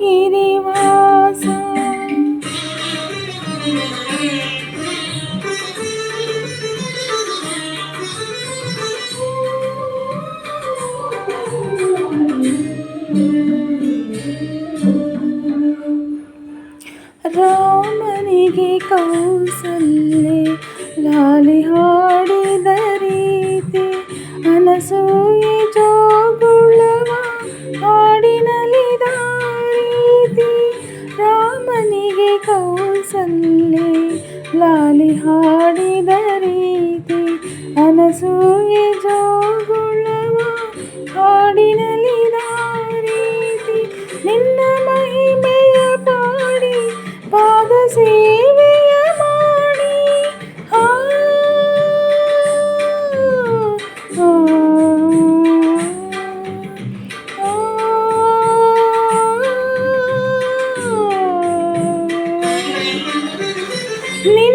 கிரிவாசா ರಾಮನಿಗೆ ಕೌಸಲ್ಯೆ ಲಾಲಿ ಹಾಡಿದ ರೀತಿ ಅನಸೂ lali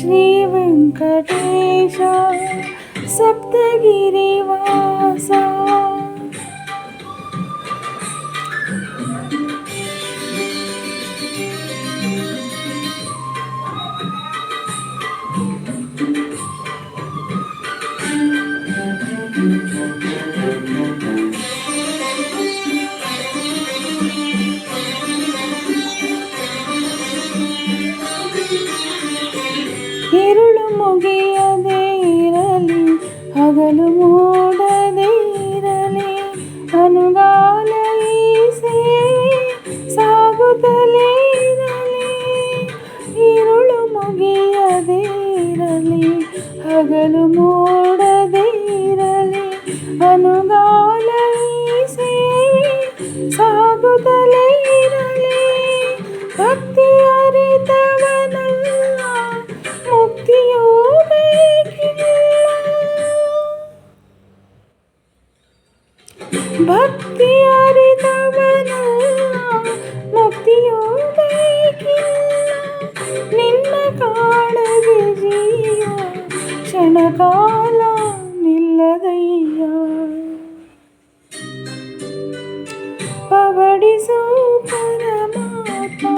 श्री श्रीवेङ्कटेश सप्तगिरिवासा ಹಗಲು ಮೂಡದಿರಲಿ ಇರಲಿ ಅನುಗಾಲ ಇರುಳು ಮುಗಿಯದೇ ಹಗಲು ಮೂಡದಿರಲಿ ಇರಲಿ ಸಾಗುತ್ತಲೇ ಇರಲಿ. ഭക്തിയറിതവന മുക്തിയോടേക്കില്ല നിന്ന കാണവെ ജീയ ക്ഷണകാല നില്ലതയ്യ പവടിസോ പരമാത്മ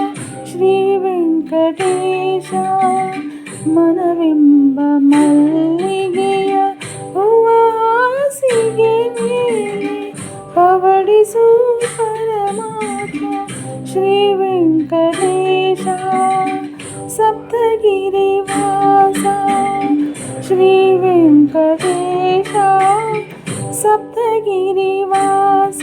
ശ്രീ വെങ്കടേശ മനവിംബമല്ല పవడిసు పరమాత్మ శ్రీ వెంకటేశ సప్తగిరివాస శ్రీ వెంకటేశ సప్తగిరివాస